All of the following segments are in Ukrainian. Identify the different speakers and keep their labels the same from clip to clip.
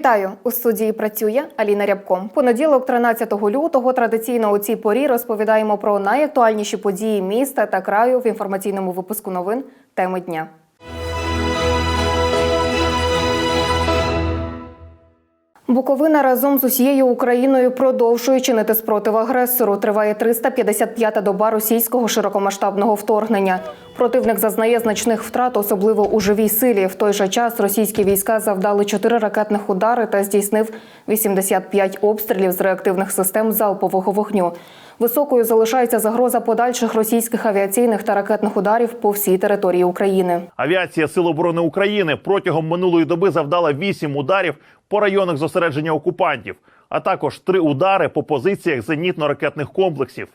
Speaker 1: Вітаю у студії. Працює Аліна Рябко. Понеділок, 13 лютого, традиційно у цій порі розповідаємо про найактуальніші події міста та краю в інформаційному випуску новин теми дня. Буковина разом з усією Україною продовжує чинити спротив агресору. Триває 355-та доба російського широкомасштабного вторгнення. Противник зазнає значних втрат, особливо у живій силі. В той же час російські війська завдали 4 ракетних удари та здійснив 85 обстрілів з реактивних систем залпового вогню. Високою залишається загроза подальших російських авіаційних та ракетних ударів по всій території України.
Speaker 2: Авіація Сил оборони України протягом минулої доби завдала 8 ударів по районах зосередження окупантів, а також 3 удари по позиціях зенітно-ракетних комплексів.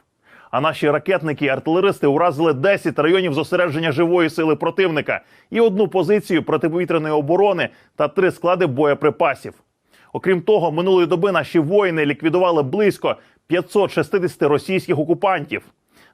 Speaker 2: А наші ракетники і артилеристи уразили 10 районів зосередження живої сили противника і одну позицію протиповітряної оборони та три склади боєприпасів. Окрім того, минулої доби наші воїни ліквідували близько 560 російських окупантів,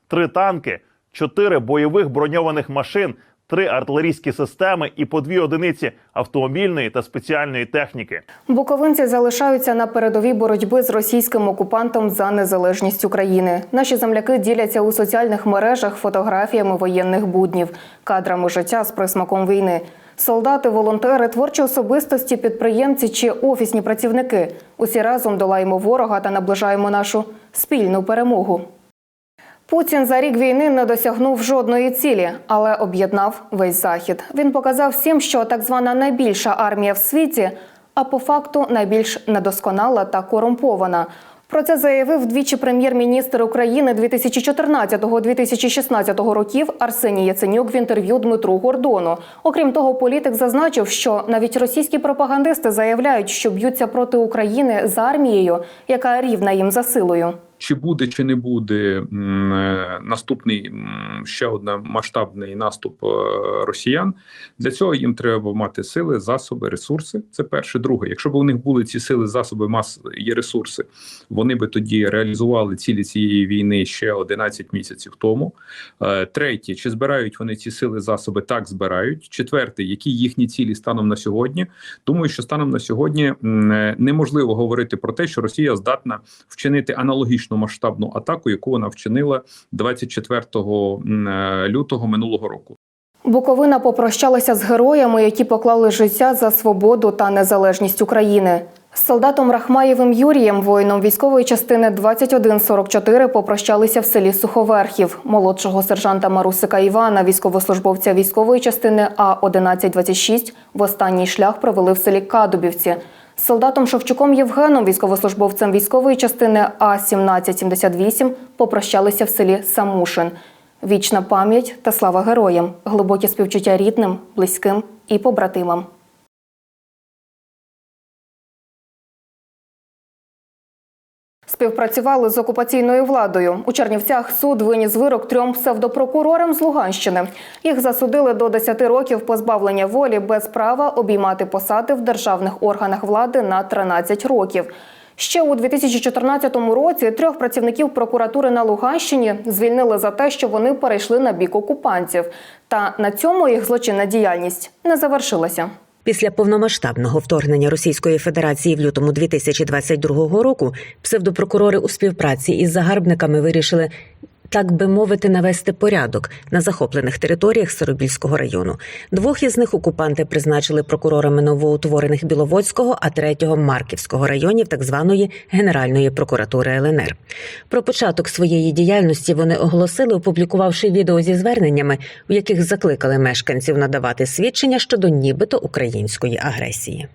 Speaker 2: три танки, чотири бойових броньованих машин, три артилерійські системи і по дві одиниці автомобільної та спеціальної техніки.
Speaker 1: Буковинці залишаються на передовій боротьби з російським окупантом за незалежність України. Наші земляки діляться у соціальних мережах фотографіями воєнних буднів, кадрами життя з присмаком війни. Солдати, волонтери, творчі особистості, підприємці чи офісні працівники. Усі разом долаємо ворога та наближаємо нашу спільну перемогу. Путін за рік війни не досягнув жодної цілі, але об'єднав весь захід. Він показав всім, що так звана найбільша армія в світі, а по факту найбільш недосконала та корумпована. Про це заявив двічі прем'єр-міністр України 2014-2016 років Арсеній Яценюк в інтерв'ю Дмитру Гордону. Окрім того, політик зазначив, що навіть російські пропагандисти заявляють, що б'ються проти України з армією, яка рівна їм за силою.
Speaker 3: Чи буде чи не буде е, наступний ще один масштабний наступ е, росіян? Для цього їм треба мати сили, засоби, ресурси. Це перше. Друге, якщо б у них були ці сили, засоби, мас і ресурси, вони би тоді реалізували цілі цієї війни ще 11 місяців тому. Е, Третє, чи збирають вони ці сили, засоби? Так збирають. Четверте, які їхні цілі станом на сьогодні? Думаю, що станом на сьогодні неможливо говорити про те, що Росія здатна вчинити аналогічну масштабну атаку, яку вона вчинила 24 м, е, лютого минулого року.
Speaker 1: Буковина попрощалася з героями, які поклали життя за свободу та незалежність України. З солдатом Рахмаєвим Юрієм, воїном військової частини 2144, попрощалися в селі Суховерхів. Молодшого сержанта Марусика Івана, військовослужбовця військової частини А 1126 в останній шлях провели в селі Кадубівці. Солдатом Шовчуком Євгеном, військовослужбовцем військової частини А 1778 попрощалися в селі Самушин. Вічна пам'ять та слава героям, глибокі співчуття рідним, близьким і побратимам. Співпрацювали з окупаційною владою. У Чернівцях суд виніс вирок трьом псевдопрокурорам з Луганщини. Їх засудили до 10 років позбавлення волі без права обіймати посади в державних органах влади на 13 років. Ще у 2014 році трьох працівників прокуратури на Луганщині звільнили за те, що вони перейшли на бік окупантів. Та на цьому їх злочинна діяльність не завершилася.
Speaker 4: Після повномасштабного вторгнення Російської Федерації в лютому 2022 року псевдопрокурори у співпраці із загарбниками вирішили. Так би мовити, навести порядок на захоплених територіях Сиробільського району. Двох із них окупанти призначили прокурорами новоутворених Біловодського, а третього Марківського районів так званої Генеральної прокуратури ЛНР. Про початок своєї діяльності вони оголосили, опублікувавши відео зі зверненнями, у яких закликали мешканців надавати свідчення щодо нібито української агресії.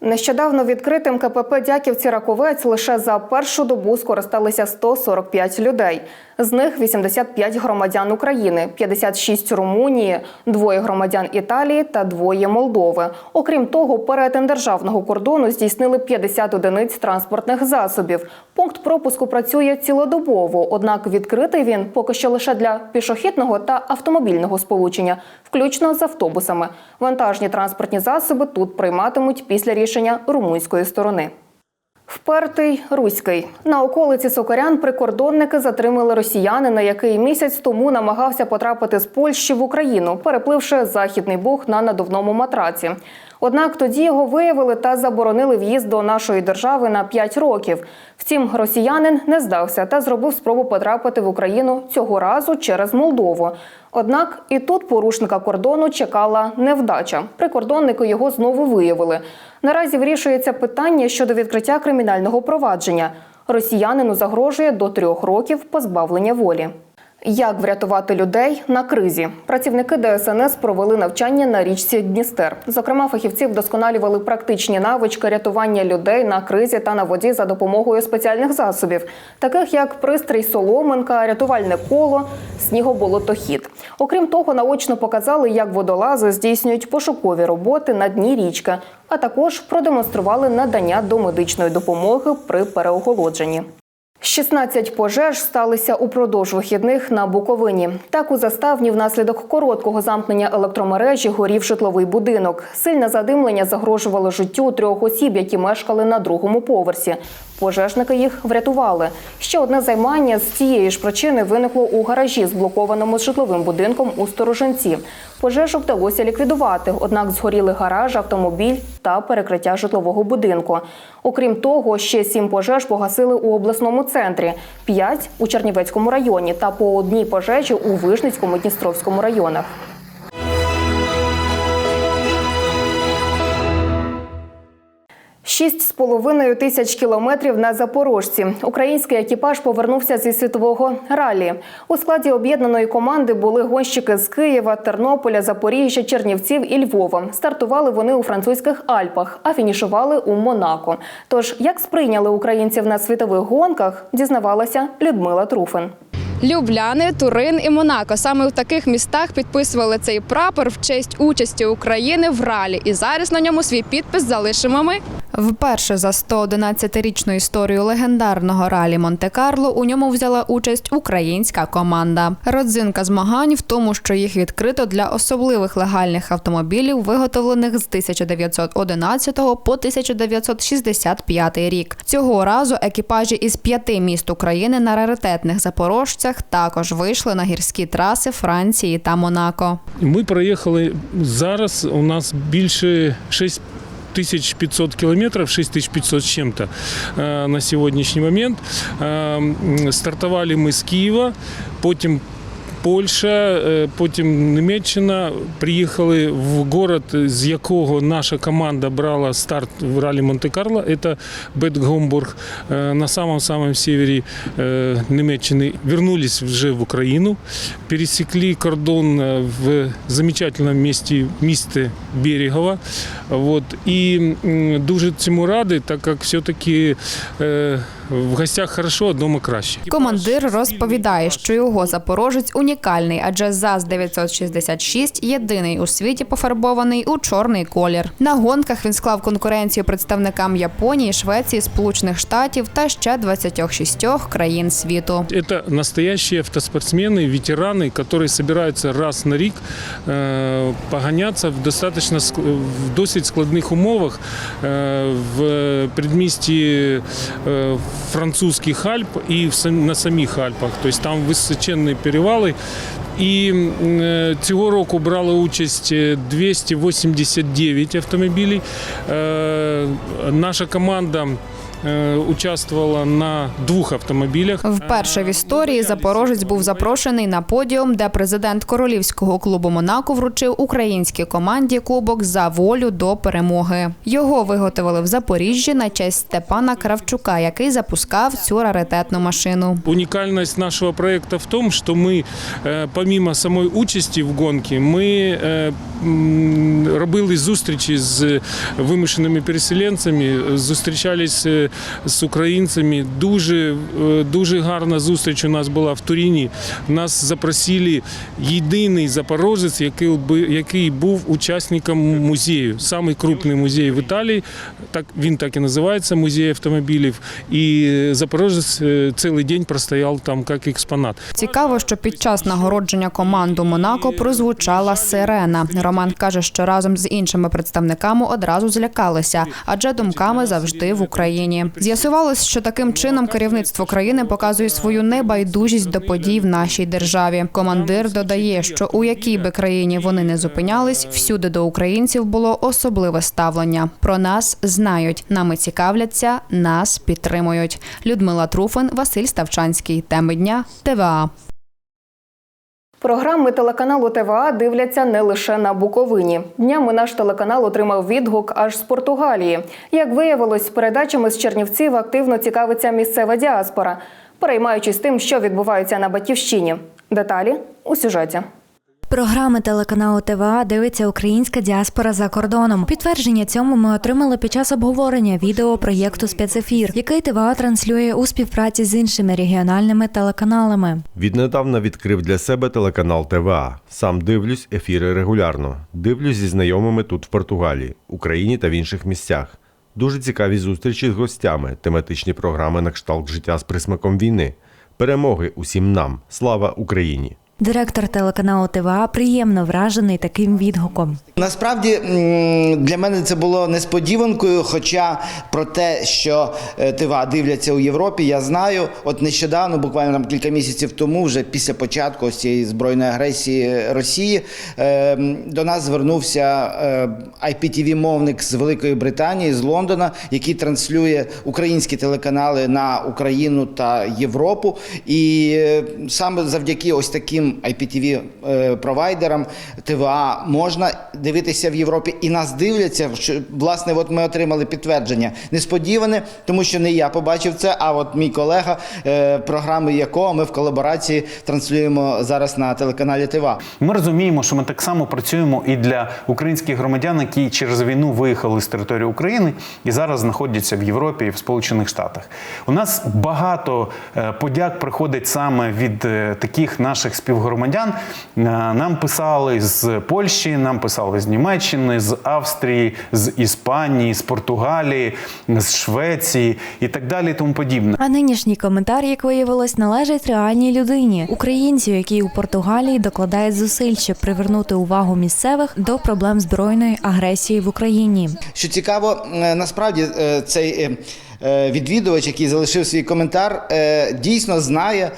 Speaker 1: Нещодавно відкритим КПП Дяківці Раковець лише за першу добу скористалися 145 людей. З них 85 громадян України, 56 Румунії, двоє громадян Італії та двоє Молдови. Окрім того, перетин державного кордону здійснили 50 одиниць транспортних засобів. Пункт пропуску працює цілодобово, однак відкритий він поки що лише для пішохідного та автомобільного сполучення, включно з автобусами. Вантажні транспортні засоби тут прийматимуть після рішення румунської сторони. Впертий руський на околиці Сокорян прикордонники затримали росіянина, який місяць тому намагався потрапити з Польщі в Україну, перепливши західний Буг на надувному матраці. Однак тоді його виявили та заборонили в'їзд до нашої держави на 5 років. Втім, росіянин не здався та зробив спробу потрапити в Україну цього разу через Молдову. Однак і тут порушника кордону чекала невдача. Прикордонники його знову виявили. Наразі вирішується питання щодо відкриття кримінального провадження. Росіянину загрожує до трьох років позбавлення волі. Як врятувати людей на кризі? Працівники ДСНС провели навчання на річці Дністер. Зокрема, фахівці вдосконалювали практичні навички рятування людей на кризі та на воді за допомогою спеціальних засобів, таких як пристрій соломинка, рятувальне коло, снігоболотохід. Окрім того, наочно показали, як водолази здійснюють пошукові роботи на дні річки, а також продемонстрували надання домедичної допомоги при переохолодженні. 16 пожеж сталися упродовж вихідних на Буковині. Так у заставні внаслідок короткого замкнення електромережі горів житловий будинок. Сильне задимлення загрожувало життю трьох осіб, які мешкали на другому поверсі. Пожежники їх врятували. Ще одне займання з цієї ж причини виникло у гаражі, зблокованому з житловим будинком у Сторожинці. Пожежу вдалося ліквідувати, однак згоріли гараж, автомобіль та перекриття житлового будинку. Окрім того, ще сім пожеж погасили у обласному центрі, п'ять у Чернівецькому районі та по одній пожежі у Вижницькому Дністровському районах. Шість з половиною тисяч кілометрів на запорожці. Український екіпаж повернувся зі світового ралі. У складі об'єднаної команди були гонщики з Києва, Тернополя, Запоріжжя, Чернівців і Львова. Стартували вони у французьких Альпах, а фінішували у Монако. Тож, як сприйняли українців на світових гонках, дізнавалася Людмила Труфин.
Speaker 5: Любляни, Турин і Монако. Саме в таких містах підписували цей прапор в честь участі України в ралі. І зараз на ньому свій підпис залишимо ми. Вперше за 111-річну історію легендарного ралі Монте-Карло у ньому взяла участь українська команда. Родзинка змагань в тому, що їх відкрито для особливих легальних автомобілів, виготовлених з 1911 по 1965 рік. Цього разу екіпажі із п'яти міст України на раритетних запорожцях також вийшли на гірські траси Франції та Монако.
Speaker 6: Ми проїхали зараз. У нас більше 6 1500 километров, 6500 с чем-то э, на сегодняшний момент. Э, м, Стартовали мы с Києва, потім Польща, е, потім Німеччина. Приїхали в город, з якого наша команда брала старт в ралі Монте-Карло. Це Бетгомбург е, на самом-самом севері е, Німеччини. Вернулись вже в Україну, пересекли кордон в замечательном місті, місті Берегово. Вот. І дуже цьому радий, так як все-таки в гостях хорошо, а вдома краще.
Speaker 5: Командир розповідає, що його запорожець унікальний, адже ЗАЗ 966 єдиний у світі пофарбований у чорний колір. На гонках він склав конкуренцію представникам Японії, Швеції, Сполучених Штатів та ще 26 країн світу.
Speaker 6: Это настоящие автоспортсмены, ветераны, которые собираются раз на рік э, погоняться в достаточно ск- в досить складних умовах э, в предмісті французьких Альп і на самих Альпах. Тобто там височенні перевали. І е, цього року брали участь е, 289 автомобілів. Е, Наша команда е, участвувала на двох автомобілях.
Speaker 5: Вперше в історії запорожець був запрошений на подіум, де президент королівського клубу Монако вручив українській команді кубок за волю до перемоги. Його виготовили в Запоріжжі на честь Степана Кравчука, який запускав цю раритетну машину.
Speaker 6: Уникальность нашего проекта в том, что мы, э, помимо самой участі в гонці, ми е, робили зустрічі з вимушеними переселенцями, зустрічались з українцями. Дуже, е, дуже гарна зустріч у нас була в Туріні. Нас запросили єдиний запорожець, який, який був учасником музею. Самий музей в Італії. Так, він так і називається музей автомобілів. І е, запорожець е, цілий день простояв там як експонат.
Speaker 5: Цікаво, що під час нагородження команду Монако прозвучала сирена. Роман каже, що разом з іншими представниками одразу злякалися, адже думками завжди в Україні. Україні. З'ясувалось, що таким чином керівництво країни показує свою небайдужість до подій в нашій державі. Командир додає, що у якій би країні вони не зупинялись, всюди до українців було особливе ставлення. Про нас знають, нами цікавляться, нас підтримують. Людмила Труфин, Василь Ставчанський. Теми дня ТВА.
Speaker 1: Програми телеканалу ТВА дивляться не лише на Буковині. Днями наш телеканал отримав відгук аж з Португалії. Як виявилось, передачами з Чернівців активно цікавиться місцева діаспора, переймаючись тим, що відбувається на батьківщині. Деталі у сюжеті.
Speaker 7: Програми телеканалу ТВА дивиться українська діаспора за кордоном. Підтвердження цьому ми отримали під час обговорення відео проєкту спецефір, який ТВА транслює у співпраці з іншими регіональними телеканалами.
Speaker 8: Віднедавна відкрив для себе телеканал ТВА. Сам дивлюсь ефіри регулярно. Дивлюсь зі знайомими тут в Португалії, Україні та в інших місцях. Дуже цікаві зустрічі з гостями, тематичні програми на кшталт життя з присмаком війни. Перемоги усім нам. Слава Україні!
Speaker 7: Директор телеканалу ТВА приємно вражений таким відгуком.
Speaker 9: Насправді для мене це було несподіванкою. Хоча про те, що е, ТВА дивляться у Європі, я знаю. От нещодавно, буквально там кілька місяців тому, вже після початку ось цієї збройної агресії Росії, е, до нас звернувся е, IPTV-мовник з Великої Британії, з Лондона, який транслює українські телеканали на Україну та Європу. І саме завдяки ось таким IPTV е, провайдерам ТВА можна дивитися в Європі і нас дивляться. Що, власне, от ми отримали підтвердження несподіване, тому що не я побачив це, а от мій колега, е, програми якого ми в колаборації транслюємо зараз на телеканалі ТВА.
Speaker 10: Ми розуміємо, що ми так само працюємо і для українських громадян, які через війну виїхали з території України і зараз знаходяться в Європі і в Сполучених Штатах. У нас багато е, подяк приходить саме від таких наших співгромадян. Е, Нам писали з Польщі, нам писали з Німеччини, з Австрії, з Іспанії, з Португалії, з Швеції і так далі. І тому подібне.
Speaker 7: А нинішній коментар, як виявилось, належить реальній людині, українцю, який у Португалії докладає зусиль, щоб привернути увагу місцевих до проблем збройної агресії в Україні.
Speaker 9: Що цікаво, е, насправді е, цей відвідувач, який залишив свій коментар, дійсно знає.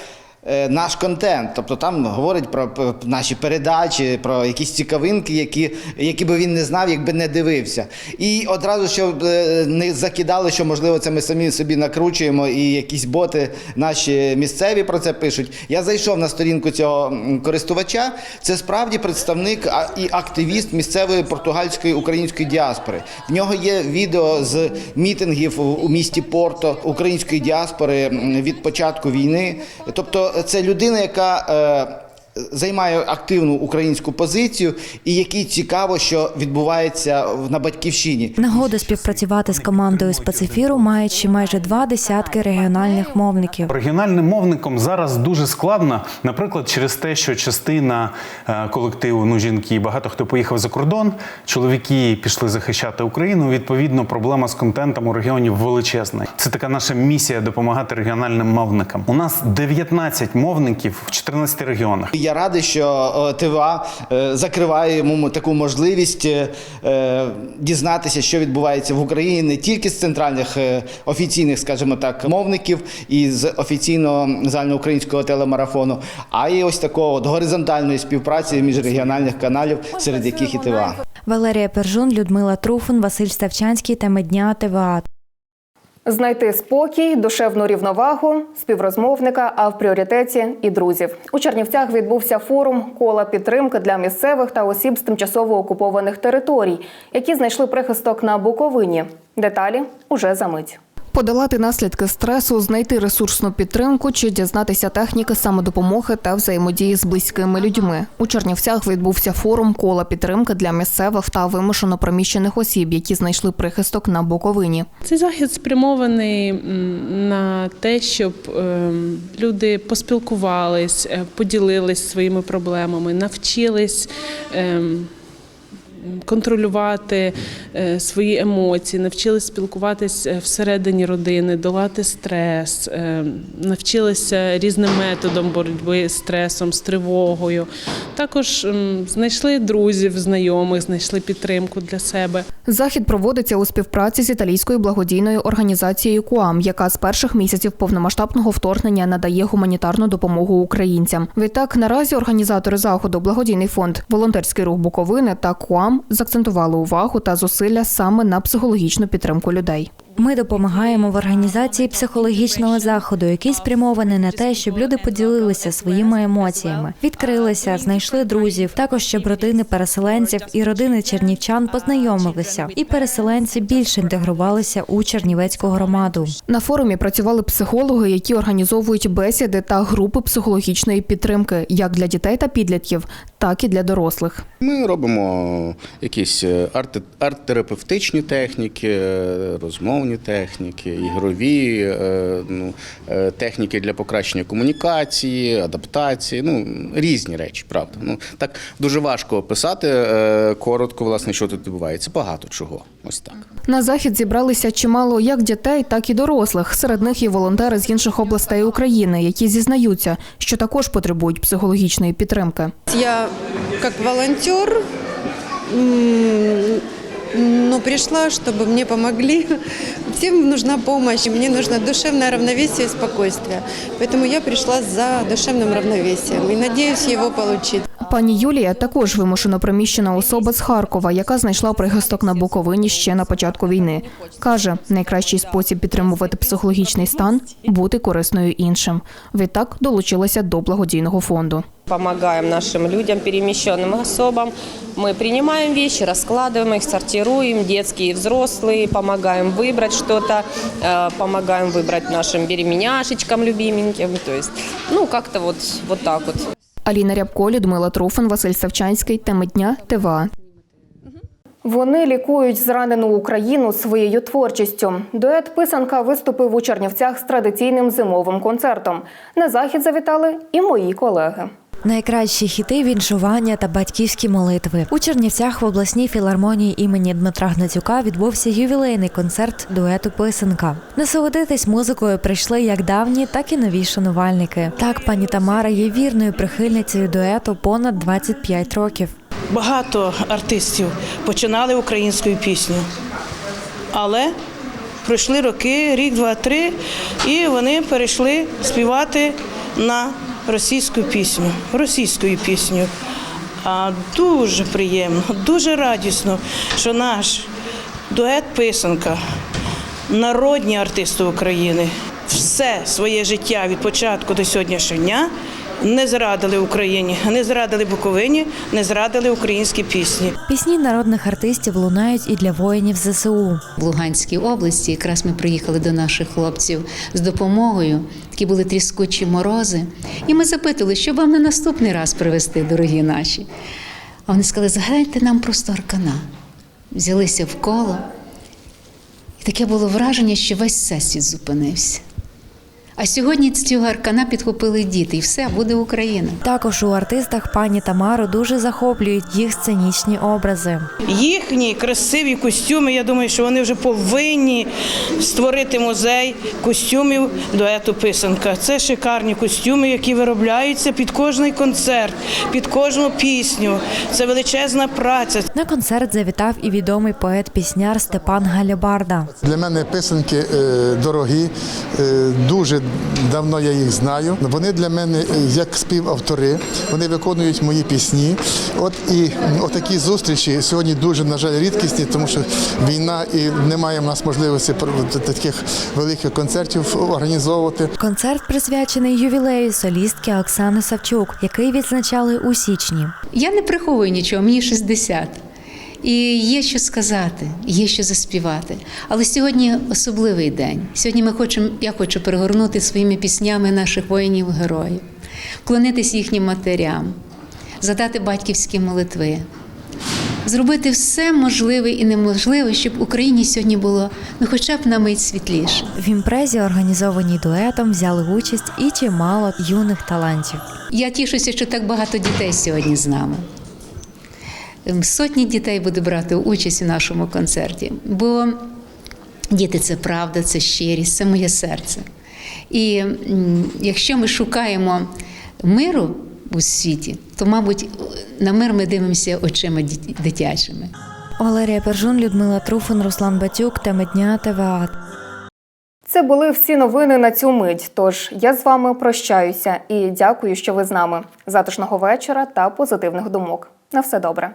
Speaker 9: Е, Наш контент, тобто там говорить про наші передачі, про якісь цікавинки, які, які би він не знав, якби не дивився. І одразу щоб е, не закидали, що можливо це ми самі собі накручуємо, і якісь боти наші місцеві про це пишуть. Я зайшов на сторінку цього користувача. Це справді представник і активіст місцевої португальської української діаспори. В нього є відео з мітингів у, у місті Порто української діаспори від початку війни. Тобто, це людина, яка е, займає активну українську позицію, і якій цікаво, що відбувається на батьківщині.
Speaker 7: Нагоду співпрацювати з командою спецефіру мають ще майже два десятки регіональних мовників.
Speaker 10: Регіональним мовникам зараз дуже складно, наприклад, через те, що частина е, колективу, ну жінки, багато хто поїхав за кордон, чоловіки пішли захищати Україну. Відповідно, проблема з контентом у регіоні величезна. Це така наша місія допомагати регіональним мовникам. У нас 19 мовників в 14 регіонах.
Speaker 9: Я радий, що е, ТВА е, закриває йому таку можливість е, дізнатися, що відбувається в Україні не тільки з центральних офіційних, скажімо так, мовників і з офіційного загальноукраїнського телемарафону, а й ось такого горизонтальної співпраці міжрегіональних каналів, серед яких і ТВА.
Speaker 7: Валерія Пержун, Людмила Труфун, Василь Ставчанський. Теми дня ТВА.
Speaker 1: Знайти спокій, душевну рівновагу, співрозмовника, а в пріоритеті і друзів. У Чернівцях відбувся форум кола підтримки для місцевих та осіб з тимчасово окупованих територій, які знайшли прихисток на Буковині. Деталі уже за мить. Подолати наслідки стресу, знайти ресурсну підтримку чи дізнатися техніки самодопомоги та взаємодії з близькими людьми. У Чернівцях відбувся форум кола підтримки для місцевих та вимушено проміщених осіб, які знайшли прихисток на Буковині.
Speaker 11: Цей захід спрямований на те, щоб ем, люди поспілкувались, е, поділились своїми проблемами, навчились ем, контролювати е, свої емоції, навчилися спілкуватись е, всередині родини, долати стрес, е, навчилися різним методом боротьби з стресом, з тривогою. Також знайшли друзів, знайомих, знайшли підтримку для себе.
Speaker 1: Захід проводиться у співпраці з італійською благодійною організацією КУАМ, яка з перших місяців повномасштабного вторгнення надає гуманітарну допомогу українцям. Відтак, наразі організатори заходу, благодійний фонд, волонтерський рух Буковини та КУАМ закцентували увагу та зусилля саме на психологічну підтримку людей.
Speaker 7: Ми допомагаємо в організації психологічного заходу, який спрямований на те, щоб люди поділилися своїми емоціями, відкрилися, знайшли друзів. Також щоб родини переселенців і родини чернівчан познайомилися, і переселенці більше інтегрувалися у чернівецьку громаду.
Speaker 1: На форумі працювали психологи, які організовують бесіди та групи психологічної підтримки як для дітей та підлітків, так і для дорослих.
Speaker 12: Ми робимо якісь е, арт- арт-терапевтичні техніки, е, розмовні техніки, ігрові е, ну, е, техніки для покращення комунікації, адаптації, ну різні речі, правда. Ну так дуже важко описати е, коротко, власне, що тут відбувається. Багато чого. Ось так.
Speaker 1: На захід зібралися чимало як дітей, так і дорослих. Серед них є волонтери з інших областей України, які зізнаються, що також потребують психологічної підтримки.
Speaker 13: Я как волонтер, м, ну, пришла, чтобы мне помогли. Всем нужна помощь, мне нужно душевное равновесие и спокойствие. Поэтому я пришла за душевным равновесием и надеюсь его получить.
Speaker 1: Пані Юлія також вимушено приміщена особа з Харкова, яка знайшла прихисток на Буковині ще на початку війни. Каже, найкращий спосіб підтримувати психологічний стан бути корисною іншим. Відтак долучилася до благодійного фонду.
Speaker 14: Помогаем нашим людям, перемещенным особам. Мы принимаем вещи, раскладываем их, сортируем, детские и взрослые, помогаем выбрать что-то, э, помогаем выбрать нашим беременяшечкам любименьким. То есть, ну, как-то вот, вот так вот.
Speaker 1: Аліна Рябко, Людмила Труфан, Василь Савчанський. Теми дня ТВА. Вони лікують зранену Україну своєю творчістю. Дует писанка виступив у Чернівцях з традиційним зимовим концертом. На захід завітали і мої колеги.
Speaker 7: Найкращі хіти, віншування та батьківські молитви у Чернівцях в обласній філармонії імені Дмитра Гнатюка відбувся ювілейний концерт дуету Писанка. Насолодитись музикою прийшли як давні, так і нові шанувальники. Так, пані Тамара є вірною прихильницею дуету понад 25 років.
Speaker 15: Багато артистів починали українською пісню, але пройшли роки, рік, два, три, і вони перейшли співати на російську пісню, російською пісню. А дуже приємно, дуже радісно, що наш дует писанка, народні артисти України, все своє життя від початку до сьогоднішнього дня не зрадили Україні, не зрадили Буковині, не зрадили українські пісні.
Speaker 7: Пісні народних артистів лунають і для воїнів ЗСУ.
Speaker 16: в Луганській області. Якраз ми приїхали до наших хлопців з допомогою. Такі були тріскучі морози. І ми запитали, що вам на наступний раз привезти, дорогі наші. А вони сказали, згадайте нам просто аркана. Взялися в коло. І таке було враження, що весь всесвіт зупинився. А сьогодні цього аркана підхопили діти, і все буде Україна.
Speaker 7: Також у артистах пані Тамару дуже захоплюють їх сценічні образи.
Speaker 15: Їхні красиві костюми. Я думаю, що вони вже повинні створити музей костюмів дуету писанка. Це шикарні костюми, які виробляються під кожний концерт, під кожну пісню. Це величезна праця.
Speaker 7: На концерт завітав і відомий поет-пісняр Степан Галябарда.
Speaker 17: Для мене писанки е, дорогі, е, дуже давно я їх знаю. Вони для мене е, як співавтори, вони виконують мої пісні. От і отакі зустрічі сьогодні дуже, на жаль, рідкісні, тому що війна і немає в нас можливості таких великих концертів організовувати.
Speaker 7: Концерт присвячений ювілею солістки Оксани Савчук, який відзначали у січні.
Speaker 16: Я не приховую нічого, мені 60. І є що сказати, є що заспівати. Але сьогодні особливий день. Сьогодні ми хочемо, я хочу перегорнути своїми піснями наших воїнів-героїв, вклонитись їхнім матерям, задати батьківські молитви, зробити все можливе і неможливе, щоб Україні сьогодні було ну, хоча б на мить світліше.
Speaker 7: В імпрезі, організованій дуетом, взяли участь і чимало юних талантів.
Speaker 16: Я тішуся, що так багато дітей сьогодні з нами. Ем, сотні дітей буде брати участь у нашому концерті. Бо діти це правда, це щирість, це моє серце. І якщо ми шукаємо миру у світі, то, мабуть, на мир ми дивимося очима дитячими.
Speaker 7: Валерія Пержун, Людмила Труфан, Руслан Батюк, теми дня ТВА.
Speaker 1: Це були всі новини на цю мить. Тож я з вами прощаюся і дякую, що ви з нами. Затишного вечора та позитивних думок. На все добре.